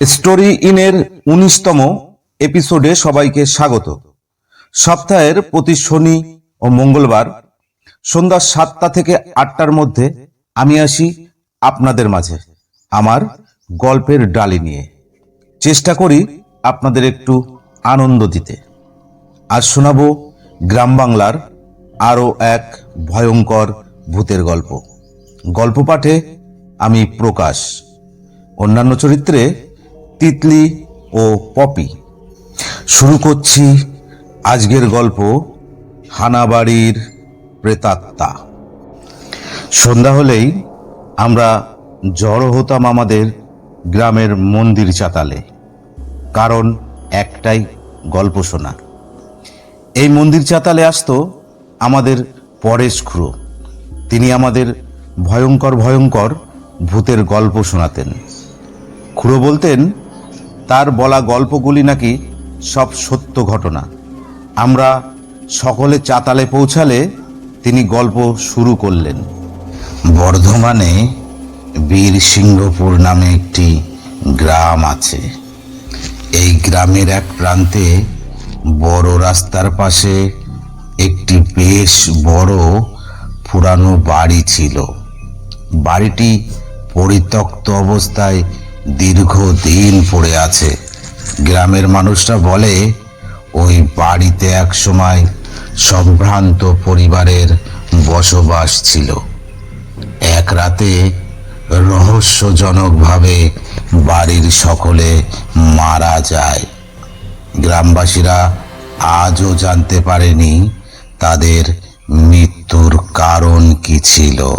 Story ইনের উনিশতম এপিসোডে সবাইকে স্বাগত। সপ্তাহের প্রতি শনি ও মঙ্গলবার সন্ধ্যা সাতটা থেকে আটটার মধ্যে আমি আসি আপনাদের মাঝে আমার গল্পের ডালি নিয়ে। চেষ্টা করি আপনাদের একটু আনন্দ দিতে। আজ শোনাব গ্রাম বাংলার আরও এক ভয়ঙ্কর ভূতের গল্প। গল্প পাঠে আমি প্রকাশ। অন্যান্য চরিত্রে তিতলি ও পপি। শুরু করছি আজকের গল্প হানাবাড়ির প্রেতাত্মা। সন্ধ্যা হলেই আমরা জড়ো হতাম আমাদের গ্রামের মন্দির চাতালে। কারণ একটাই গল্প শোনা। এই মন্দির চাতালে আসতো আমাদের পরেশ খুড়ো। তিনি আমাদের ভয়ঙ্কর ভয়ঙ্কর ভূতের গল্প শোনাতেন। খুড়ো বলতেন তার বলা গল্পগুলি নাকি সব সত্য ঘটনা। আমরা সকলে চাতালে পৌঁছালে তিনি গল্প শুরু করলেন। বর্ধমানে বীর সিংহপুর নামে একটি গ্রাম আছে। এই গ্রামের এক প্রান্তে বড় রাস্তার পাশে একটি বেশ বড় পুরানো বাড়ি ছিল। বাড়িটি পরিত্যক্ত অবস্থায় দীর্ঘদিন পড়ে আছে। গ্রামের মানুষরা বলে, ওই বাড়িতে এক সময় সম্ভ্রান্ত পরিবারের বসবাস ছিল। এক রাতে রহস্যজনকভাবে বাড়ির সকলে মারা যায়। গ্রামবাসীরা আজও জানতে পারেনি তাদের মৃত্যুর কারণ কি ছিল।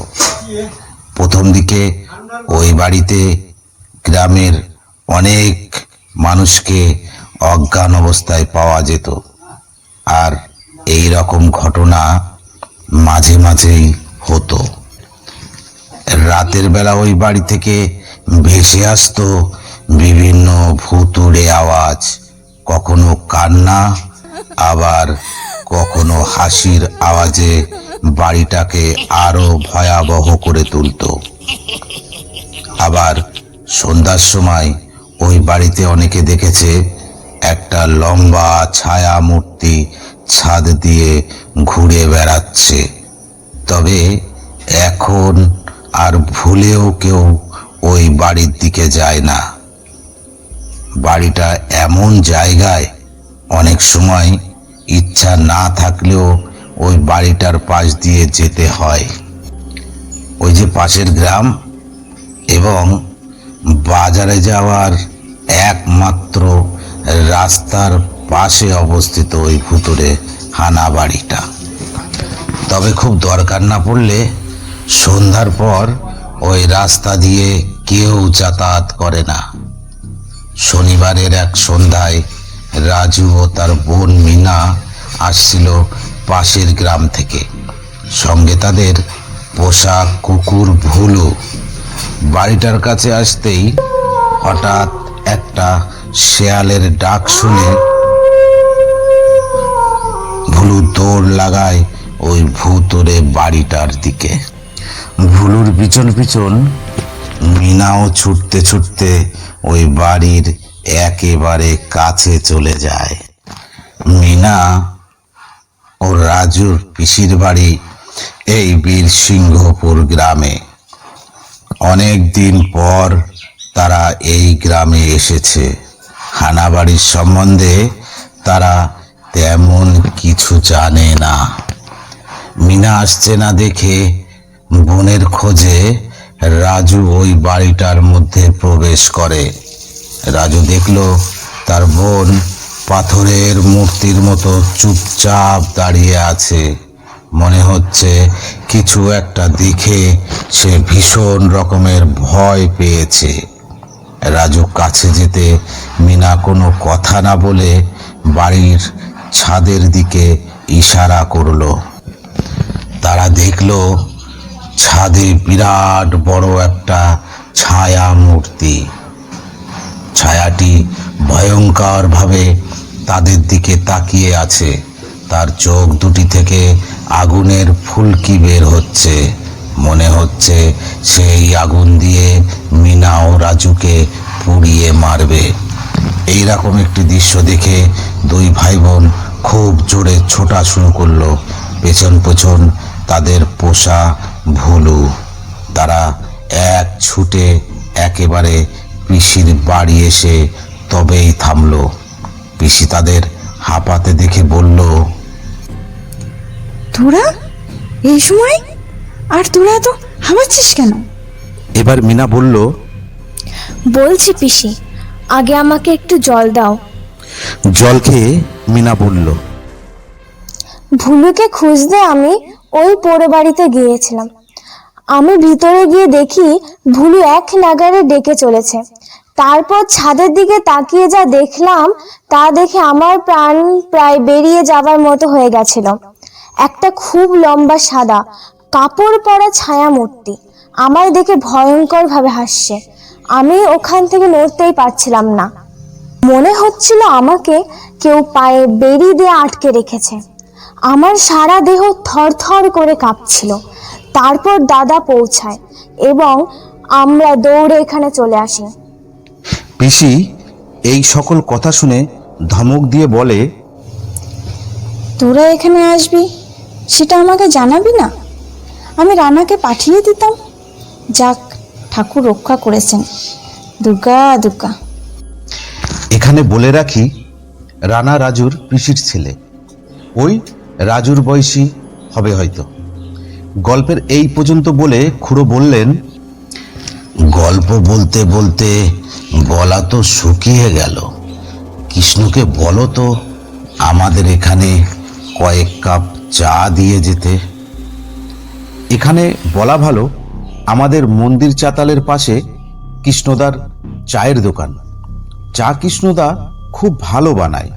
প্রথম দিকে ওই বাড়িতে গ্রামের অনেক মানুষকে অজ্ঞান অবস্থায় পাওয়া যেত। আর এই রকম ঘটনা মাঝে মাঝেই হতো। রাতের বেলা ওই বাড়ি থেকে ভেসে আসতো বিভিন্ন ভুতুড়ে আওয়াজ, কখনো কান্না, আবার কখনো হাসির আওয়াজে বাড়িটাকে আরও ভয়াবহ করে তুলতো। আবার সন্ধ্যার সময় ওই বাড়িতে অনেকে দেখেছে একটা লম্বা ছায়া মূর্তি ছাদ দিয়ে ঘুরে বেড়াচ্ছে। তবে এখন আর ভুলেও কেউ ওই বাড়ির দিকে যায় না। বাড়িটা এমন জায়গায় অনেক সময় ইচ্ছা না থাকলেও ওই বাড়িটার পাশ দিয়ে যেতে হয়। ওই যে পাশের গ্রাম এবং বাজারে যাওয়ার একমাত্র রাস্তার পাশে অবস্থিত ওই ভুতুরে হানা বাড়িটা। তবে খুব দরকার না পড়লে সন্ধ্যার পর ওই রাস্তা দিয়ে কেউ যাতায়াত করে না। শনিবারের এক সন্ধ্যায় রাজু ও তার বোন মিনা আসছিল পাশের গ্রাম থেকে। সঙ্গে তাদের পোশাক কুকুর ভুলু বাড়িটার কাছে আসতেই হঠাৎ একটা শেয়ালের ডাক শুনে ভুলু দৌড় লাগায় ওই ভূতরে বাড়িটার দিকে। ভুলুর পিছন পিছন মিনাও ছুটতে ছুটতে ওই বাড়ির একেবারে কাছে চলে যায়। মিনা ও রাজুর পিসির বাড়ি এই বীর সিংহপুর গ্রামে। অনেক দিন পর তারা এই গ্রামে এসেছে। হানাবাড়ির সম্বন্ধে তারা তেমন কিছু জানে না। মিনা আসছে না দেখে বোনের খোঁজে রাজু ওই বাড়িটার মধ্যে প্রবেশ করে। রাজু দেখল তার বোন পাথরের মূর্তির মতো চুপচাপ দাঁড়িয়ে আছে। মনে হচ্ছে কিছু একটা দেখে সে ভীষণ রকমের ভয় পেয়েছে। রাজু কাছে যেতে মিনা কোনো কথা না বলে বাড়ির ছাদের দিকে ইশারা করল। তারা দেখল ছাদে বিরাট বড় একটা ছায়া মূর্তি ছায়াটি ভয়ঙ্করভাবে তাদের দিকে তাকিয়ে আছে। তার চোখ দুটি থেকে আগুনের ফুলকি বের হচ্ছে? মনে হচ্ছে সেই আগুন দিয়ে মিনা ও রাজুকে পুড়িয়ে মারবে। এইরকম একটি দৃশ্য দেখে দুই ভাই বোন খুব জোরে ছোটা শুরু করল। পেছন পেছন তাদের পোষা ভুলু। তারা এক ছুটে একেবারে পিসির বাড়ি এসে তবেই থামলো। পিসি তাদের হাঁপাতে দেখে বলল তোরা? এই সময়? আর তোরা তো হামাচ্ছিস কেন? এবার মিনা বলল বলছি পিসি আগে আমাকে একটু জল দাও। জল খেয়ে মিনা বলল ভুলুকে খুঁজতে আমি ওই পোড়ো বাড়িতে গিয়েছিলাম। আমি ভিতরে গিয়ে দেখি ভুলু এক নাগারে ডেকে চলেছে। তারপর ছাদের দিকে তাকিয়ে যা দেখলাম তা দেখে আমার প্রাণ প্রায় বেরিয়ে যাবার মতো হয়ে গেছিল। একটা খুব লম্বা সাদা কাপড় পরা ছায়া মূর্তি আমায় দেখে ভয়ঙ্কর ভাবে হাসছে। আমি ওখান থেকে নড়তেই পারছিলাম না। মনে হচ্ছিল আমাকে কেউ পায়ে বেরি দিয়ে আটকে রেখেছে। আমার সারা দেহ থরথর করে কাঁপছিল। তারপর দাদা পৌঁছায় এবং আমরা দৌড়ে এখানে চলে আসি। পিসি এই সকল কথা শুনে ধমক দিয়ে বলে তোরা এখানে আসবি? সেটা আমাকে জানাবি না? আমি রানাকে পাঠিয়ে দিতাম। যাক ঠাকুর রক্ষা করেছেন। দুর্গা দুর্গা। এখানে বলে রাখি রানা রাজুর পিসির ছেলে। ওই রাজুর বয়সী হবে হয়তো। গল্পের এই পর্যন্ত বলে খুড়ো বললেন গল্প বলতে বলতে গলা তো শুকিয়ে গেল। কৃষ্ণকে বলো তো আমাদের এখানে কয়েক কাপ চা দিয়ে যেতে। এখানে বলা ভালো, আমাদের মন্দির চাতালের পাশে কৃষ্ণদার চায়ের দোকান। চা কৃষ্ণদা খুব ভালো বানায়।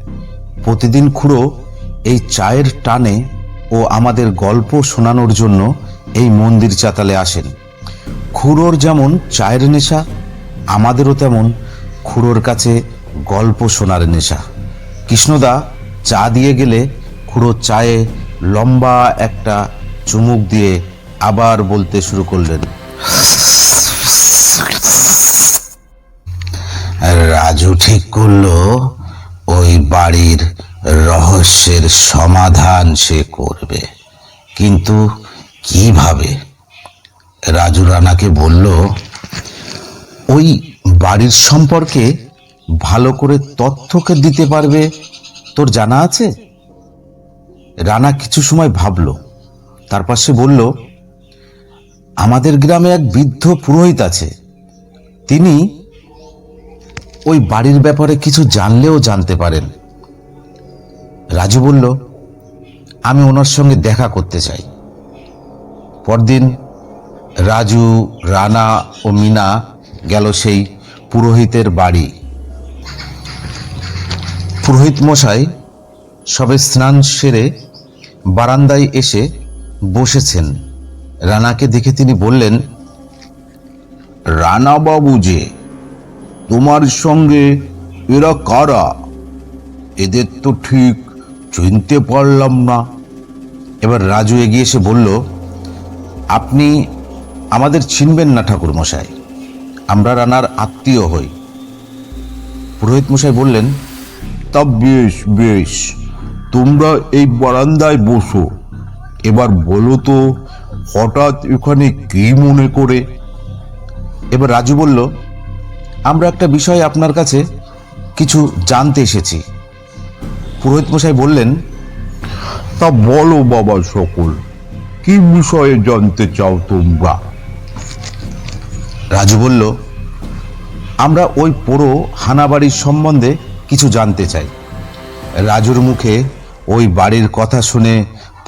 প্রতিদিন খুঁড়ো এই চায়ের টানে ও আমাদের গল্প শোনানোর জন্য এই মন্দির চাতালে আসেন। খুড়োর যেমন চায়ের নেশা, আমাদেরও তেমন খুড়োর কাছে গল্প শোনার নেশা। কৃষ্ণদা চা দিয়ে গেলে খুড়ো চায়ে লম্বা একটা চুমুক দিয়ে আবার বলতে শুরু করলেন। রাজু ঠিক করল, ওই বাড়ির রহস্যের সমাধান সে করবে। কিন্তু কীভাবে? রাজু রানাকে বলল, ওই বাড়ির সম্পর্কে ভালো করে তথ্যকে দিতে পারবে? তোর জানা আছে? রানা কিছু সময় ভাবলো। তারপর সে বলল, আমাদের গ্রামে এক বৃদ্ধ পুরোহিত আছে। তিনি ওই বাড়ির ব্যাপারে কিছু জানলেও জানতে পারেন। রাজু বলল, আমি ওনার সঙ্গে দেখা করতে চাই। পরদিন রাজু, রানা ও মিনা গেল সেই পুরোহিতের বাড়ি। পুরোহিত মশাই সবে স্নান সেরে বারান্দায় এসে বসেছেন। রানাকে দেখে তিনি বললেন, রানা বাবু যে, তোমার সঙ্গে এরা কারা? এদের তো ঠিক চিনতে পারলাম না। এবার রাজু এগিয়ে এসে বলল, আপনি আমাদের চিনবেন না ঠাকুর মশাই আমরা রানার আত্মীয় হই। পুরোহিত মশাই বললেন, তা বেশ বেশ। তোমরা এই বারান্দায় বসো। এবার বলো তো, হঠাৎ এখানে কি মনে করে? এবার রাজু বলল, আমরা একটা বিষয় আপনার কাছে কিছু জানতে এসেছি। পুরোহিত মশাই বললেন, তা বলো বাবা সকল, কি বিষয়ে জানতে চাও তোমরা? রাজু বলল, আমরা ওই পোড়ো হানাবাড়ির সম্বন্ধে কিছু জানতে চাই। রাজুর মুখে ওই বাড়ির কথা শুনে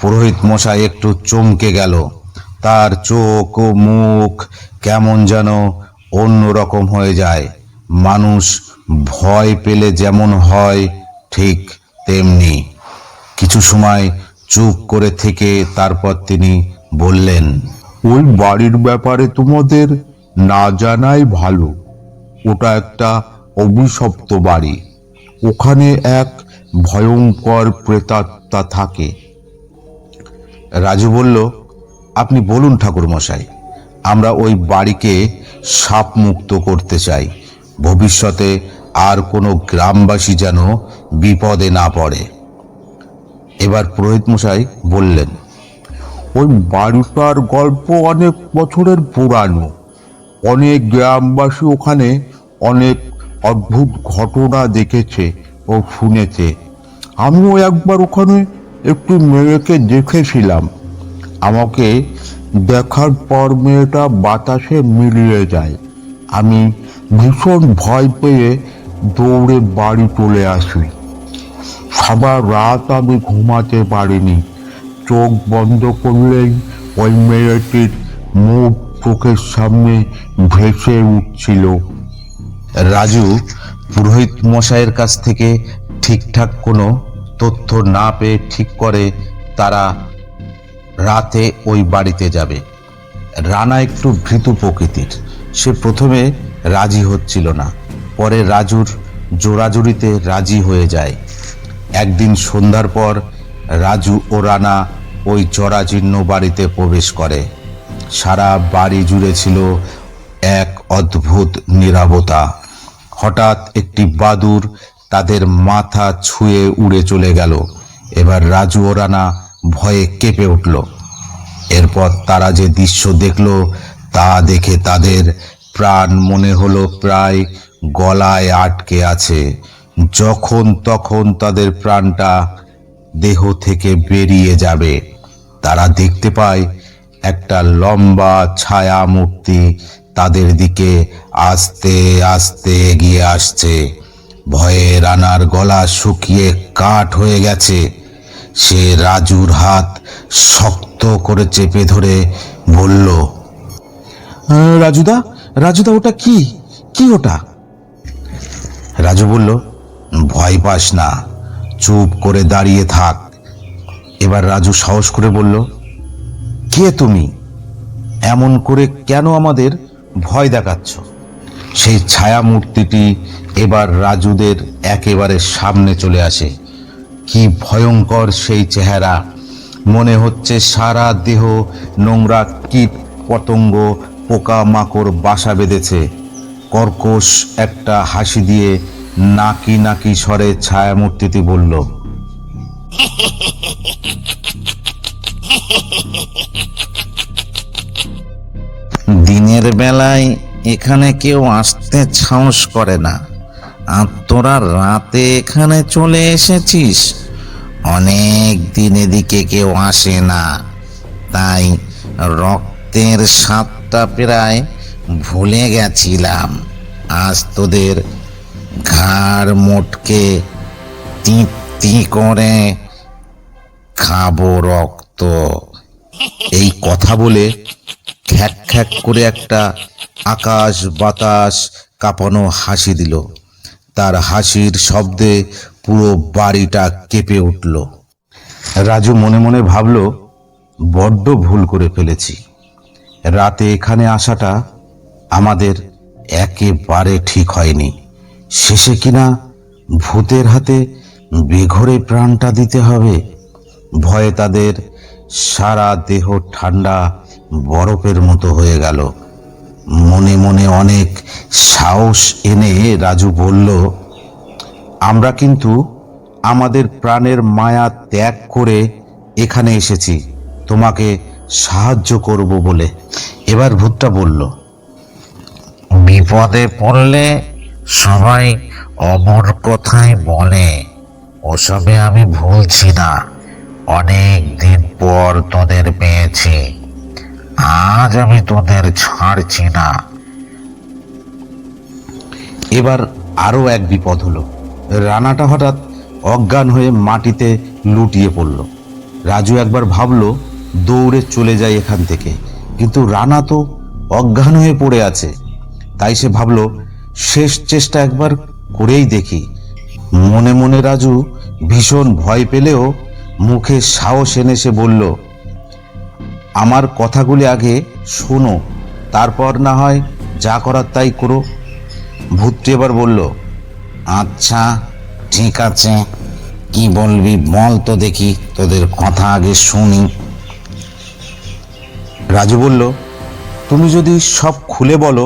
পুরোহিত মশাই একটু চমকে গেল। তার চোখ ও মুখ কেমন যেন অন্য রকম হয়ে যায়। মানুষ ভয় পেলে যেমন হয়, ঠিক তেমনি। কিছু সময় চুপ করে থেকে তারপর তিনি বললেন, ওই বাড়ির ব্যাপারে তোমাদের না জানাই ভালো। ওটা একটা অভিশপ্ত বাড়ি। ওখানে এক ভয়ঙ্কর প্রেতাত্মা থাকে। রাজু বলল, আপনি বলুন ঠাকুর মশাই আমরা ওই বাড়িকে সাপ মুক্ত করতে চাই। ভবিষ্যতে আর কোনো গ্রামবাসী যেন বিপদে না পড়ে। এবার পুরোহিত মশাই বললেন, ওই বাড়িটার গল্প অনেক বছরের পুরানো। অনেক গ্রামবাসী ওখানে অনেক অদ্ভুত ঘটনা দেখেছে। ও শুনেছে। আমিও একবার ওখানে একটি মেয়েকে দেখেছিলাম। আমাকে দেখার পর মেয়েটা বাতাসে মিলিয়ে যায়। আমি ভীষণ ভয় পেয়ে দৌড়ে বাড়ি চলে আসি। সারা রাত আমি ঘুমাতে পারিনি। চোখ বন্ধ করলেই ওই মেয়েটির মুখ চোখের সামনে ভেসে উঠছিল। রাজু পুরোহিত মশাইয়ের কাছ থেকে ঠিকঠাক কোনো তথ্য না পেয়ে ঠিক করে তারা রাতে ওই বাড়িতে যাবে। রানা একটু ভীতু প্রকৃতির। সে প্রথমে রাজি হচ্ছিল না। পরে রাজুর জোরাজুরিতে রাজি হয়ে যায়। একদিন সন্ধ্যার পর রাজু ও রানা ওই জরাজীর্ণ বাড়িতে প্রবেশ করে। সারা বাড়ি জুড়ে ছিল এক অদ্ভুত নীরবতা। হঠাৎ একটি বাদুর তাদের মাথা ছুঁয়ে উড়ে চলে গেল। এবার রাজু ও রানা ভয়ে কেঁপে উঠল। এরপর তারা যে দৃশ্য দেখল, তা দেখে তাদের প্রাণ মনে হলো প্রায় গলায় আটকে আছে। যখন তখন তাদের প্রাণটা দেহ থেকে বেরিয়ে যাবে। তারা দেখতে পায় একটা লম্বা ছায়া মূর্তি তাদের দিকে আস্তে আস্তে এগিয়ে আসছে। ভয়ে রানার গলা শুকিয়ে কাঠ হয়ে গেছে। সে রাজুর হাত শক্ত করে চেপে ধরে বলল রাজুদা রাজুদা, ওটা কি? কি ওটা? রাজু বলল, ভয় পাস না, চুপ করে দাঁড়িয়ে থাক। এবার রাজু সাহস করে বলল, কে তুমি? এমন করে কেন আমাদের ভয় দেখাচ্ছ। সেই ছায়া মূর্তিটি এবার রাজুদের একেবারে সামনে চলে আসে। কি ভয়ঙ্কর সেই চেহারা। মনে হচ্ছে সারা দেহ নোংরা কীট পতঙ্গ পোকা মাকড় বাসা বেঁধেছে। কর্কশ একটা হাসি দিয়ে নাকি নাকি স্বরে ছায়ামূর্তিটি বলল দিনের বেলায় এখানে কেউ আসতে সাহস করে না। আর তোরা রাতে এখানে চলে এসেছিস? অনেক দিন এদিকে কেউ আসে না। তাই রক্তের স্বাদটা প্রায় ভুলে গেছিলাম। আজ তোদের ঘাড় মোটকে তৃপ্তি করে খাব রক্ত। এই কথা বলে খ্যাক করে একটা আকাশ বাতাস কাঁপানো হাসি দিল। তার হাসির শব্দে পুরো বাড়িটা কেঁপে উঠল। রাজু মনে মনে ভাবল, বড্ড ভুল করে ফেলেছি। রাতে এখানে আসাটা আমাদের একেবারে ঠিক হয়নি। শেষে কিনা ভূতের হাতে বেঘরে প্রাণটা দিতে হবে। ভয়ে তাদের সারা দেহ ঠান্ডা বরফের মতো হয়ে গেল। মনে মনে অনেক সাহস এনে রাজু বলল, আমরা কিন্তু আমাদের প্রাণের মায়া ত্যাগ করে এখানে এসেছি। তোমাকে সাহায্য করব বলে। এবার ভূতটা বলল, বিপদে পড়লে সবাই অমর কথাই বলে। ওসবে আমি ভুলছি না। অনেক দিন পর তোদের পেয়েছি। আজ আমি তোদের ছাড়ছি না। এবার আরও এক বিপদ হলো। রানাটা হঠাৎ অজ্ঞান হয়ে মাটিতে লুটিয়ে পড়ল। রাজু একবার ভাবলো, দৌড়ে চলে যায় এখান থেকে। কিন্তু রানা তো অজ্ঞান হয়ে পড়ে আছে। তাই সে ভাবলো, শেষ চেষ্টা একবার করেই দেখি। মনে মনে রাজু ভীষণ ভয় পেলেও মুখে সাহস এনে সে বলল আমার কথাগুলি আগে শোনো, তারপর না হয় যা করার তাই করো। ভূতটি এবার বলল আচ্ছা ঠিক আছে। কি বলবি বল তো দেখি, তোদের কথা আগে শুনি। রাজু বলল, তুমি যদি সব খুলে বলো,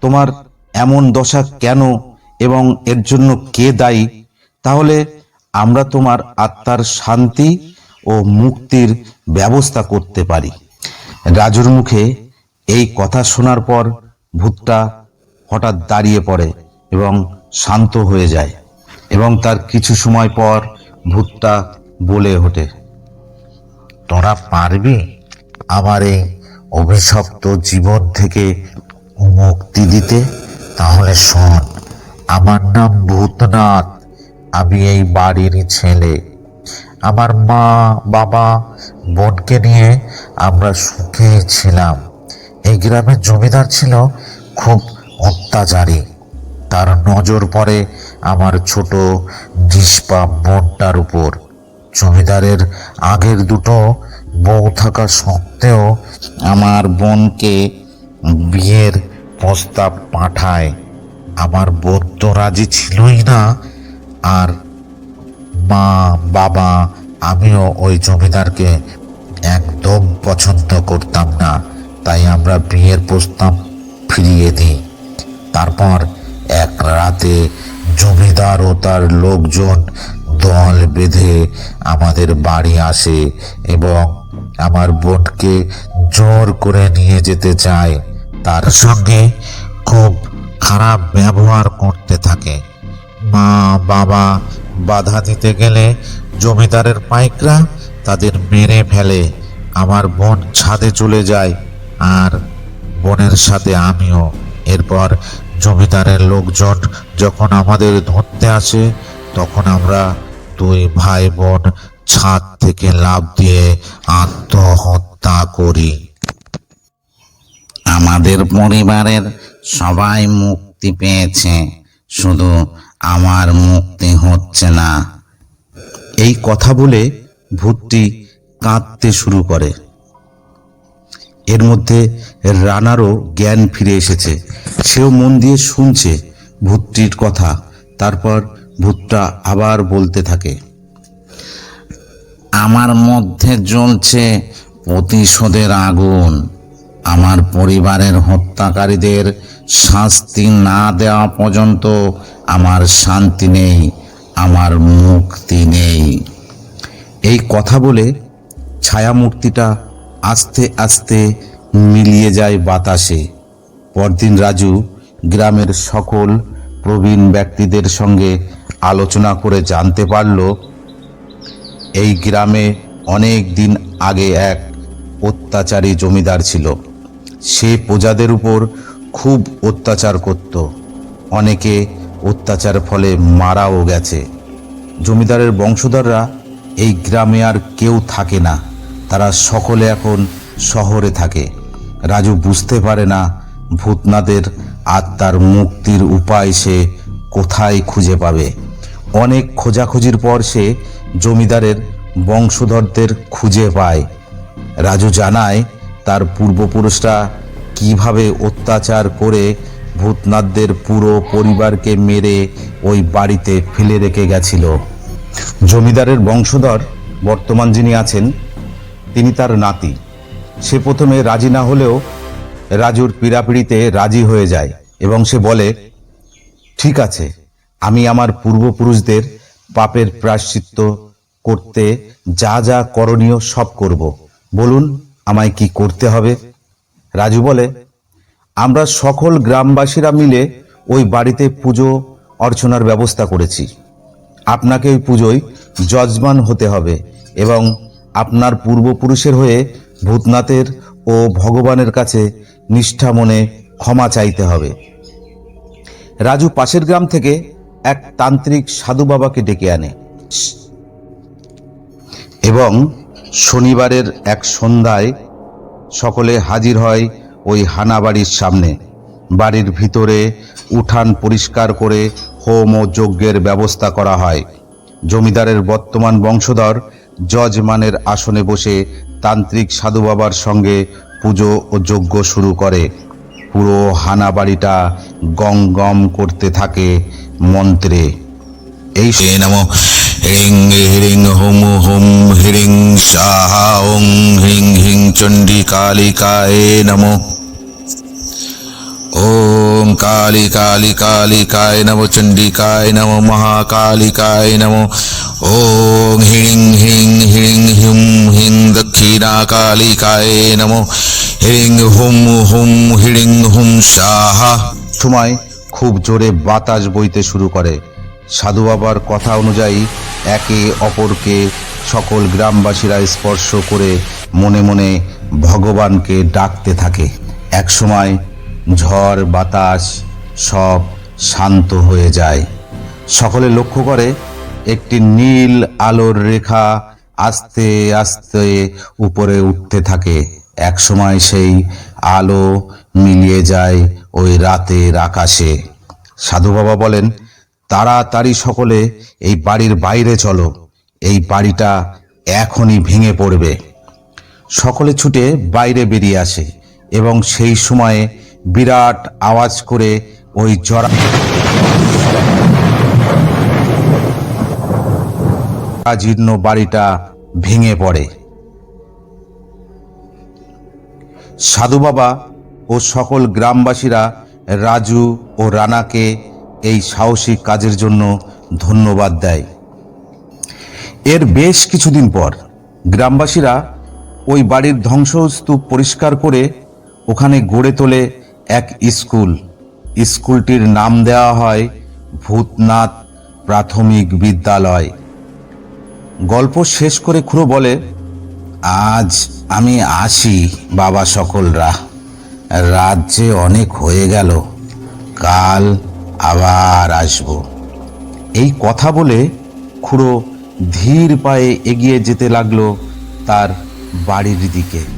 তোমার এমন দশা কেন এবং এর জন্য কে দায়ী, তাহলে আমরা তোমার আত্মার শান্তি ও মুক্তির ব্যবস্থা করতে পারি। রাজুর মুখে এই কথা শোনার পর ভূতটা হঠাৎ দাঁড়িয়ে পড়ে এবং শান্ত হয়ে যায় এবং তার কিছু সময় পর ভূতটা বলে ওঠে, তোরা পারবি আমার এই অভিশপ্ত জীবন থেকে মুক্তি দিতে? তাহলে শোন, আমার নাম ভূতনাথ, আমি এই বাড়ির ছেলে। আমার মা, বাবা, বোনকে নিয়ে আমরা সুখে ছিলাম। এই গ্রামের জমিদার ছিল খুব অত্যাচারী। তার নজর পড়ে আমার ছোট নিষ্পাপ বোনটার উপর। জমিদারের আগের দুটো বউ থাকা সত্ত্বেও আমার বোনকে বিয়ের প্রস্তাব পাঠায়। আমার বোন তো রাজি ছিলই না, আর মা, বাবা, আমিও ওই জমিদারকে একদম পছন্দ করতাম না। তাই আমরা বিয়ের প্রস্তাব ফিরিয়ে দিই। তারপর এক রাতে জমিদার ও তার লোকজন দল বেঁধে আমাদের বাড়ি আসে এবং আমার বোনকে জোর করে নিয়ে যেতে চায়। তার সঙ্গে খুব খারাপ ব্যবহার করতে থাকে। মা, বাবা বাধা দিতে গেলে জমিদারের পাইকরা তাদের মেরে ফেলে, আমার বোন ছাদে চলে যায়, আর বোনের সাথে আমিও। এরপর জমিদারের লোকজন যখন আমাদের ধরতে আসে, তখন আমরা দুই ভাই বোন ছাদ থেকে লাফ দিয়ে আত্মহত্যা করি। আমাদের পরিবারের সবাই মুক্তি পেয়েছে। শুধু আমার মুক্তি হচ্ছে না। এই কথা বলে ভূতটি কাঁদতে শুরু করে। এর মধ্যে রানারও জ্ঞান ফিরে এসেছে। সেও মন দিয়ে শুনছে ভূতটির কথা। তারপর ভূতটা আবার বলতে থাকে, আমার মধ্যে জ্বলছে প্রতিশোধের আগুন। আমার পরিবারের হত্যাকারীদের শাস্তি না দেওয়া পর্যন্ত আমার শান্তি নেই, আমার মুক্তি নেই। এই কথা বলে ছায়ামূর্তিটা আস্তে আস্তে মিলিয়ে যায় বাতাসে। পরদিন রাজু গ্রামের সকল প্রবীণ ব্যক্তিদের সঙ্গে আলোচনা করে জানতে পারল, এই গ্রামে অনেক দিন আগে এক অত্যাচারী জমিদার ছিল। সে প্রজাদের উপর খুব অত্যাচার করত। অনেকে অত্যাচার ফলে মারাও গেছে। জমিদারের বংশধররা এই গ্রামে আর কেউ থাকে না। তারা সকলে এখন শহরে থাকে। রাজু বুঝতে পারে না ভূতনাথের আত্মার মুক্তির উপায় সে কোথায় খুঁজে পাবে। অনেক খোঁজাখুঁজির পর সে জমিদারের বংশধরদের খুঁজে পায়। রাজু জানায় তার পূর্বপুরুষরা কীভাবে অত্যাচার করে ভূতনাথদের পুরো পরিবারকে মেরে ওই বাড়িতে ফেলে রেখে গেছিল। জমিদারের বংশধর বর্তমান যিনি আছেন, তিনি তার নাতি। সে প্রথমে রাজি না হলেও রাজুর পীড়াপিড়িতে রাজি হয়ে যায় এবং সে বলে, ঠিক আছে, আমি আমার পূর্বপুরুষদের পাপের প্রায়শ্চিত্ত করতে যা যা করণীয় সব করব। বলুন আমায় কি করতে হবে? রাজু বলে আমরা সকল গ্রামবাসীরা মিলে ওই বাড়িতে পুজো অর্চনার ব্যবস্থা করেছি। আপনাকে ওই পুজোয় যজমান হতে হবে এবং আপনার পূর্বপুরুষের হয়ে ভূতনাথের ও ভগবানের কাছে নিষ্ঠা মনে ক্ষমা চাইতে হবে। রাজু পাশের গ্রাম থেকে এক তান্ত্রিক সাধু বাবাকে ডেকে আনে। এবং শনিবারের এক সন্ধ্যায় সকলে হাজির হয় ওই হানা বাড়ির সামনে। বাড়ির ভিতরে উঠান পরিষ্কার করে হোম ও যজ্ঞের ব্যবস্থা করা হয়। জমিদারের বর্তমান বংশধর যজমানের আসনে বসে তান্ত্রিক সাধু বাবার সঙ্গে পুজো ও যজ্ঞ শুরু করে। পুরো হানা বাড়িটা গম গম করতে থাকে মন্ত্রে। এই হে নম হ্রিং হ্রিং হুম হুম হ্রিং সাহা ওং হ্রিং হ্রিং চণ্ডী কালিকায়ে নম ওম কালী কালী কালিকায় নম চণ্ডিকায় নম মহাকালিকায় নম ওম হিং হিং হিং হুম হিং দক্ষিণা কালিকায় নম হিং হুম হুম হিড়িং হুম সাহা সময় খুব জোরে বাতাস বইতে শুরু করে। সাধু বাবার কথা অনুযায়ী একে অপরকে সকল গ্রামবাসীরা স্পর্শ করে মনে মনে ভগবানকে ডাকতে থাকে। একসময় ঝড়, বাতাস সব শান্ত হয়ে যায়। সকলে লক্ষ্য করে, একটি নীল আলোর রেখা আস্তে আস্তে উপরে উঠতে থাকে। একসময় সেই আলো মিলিয়ে যায় ওই রাতের আকাশে। সাধু বাবা বলেন, তাড়াতাড়ি সকলে এই বাড়ির বাইরে চলো। এই বাড়িটা এখনই ভেঙে পড়বে। সকলে ছুটে বাইরে বেরিয়ে আসে এবং সেই সময়ে বিরাট আওয়াজ করে ওই জরা জীর্ণ বাড়িটা ভেঙে পড়ে। সাধু বাবা ও সকল গ্রামবাসীরা, রাজু ও রানাকে এই সাহসী কাজের জন্য ধন্যবাদ দেয়। এর বেশ কিছুদিন পর গ্রামবাসীরা ওই বাড়ির ধ্বংসস্তূপ পরিষ্কার করে ওখানে গড়ে তোলে এক স্কুল। স্কুলটির নাম দেওয়া হয় ভূতনাথ প্রাথমিক বিদ্যালয়। গল্প শেষ করে খুড়ো বলে, আজ আমি আসি বাবা সকলরা। রাত যে অনেক হয়ে গেল। কাল আবার আসব। এই কথা বলে খুড়ো ধীর পায়ে এগিয়ে যেতে লাগল তার বাড়ির দিকে।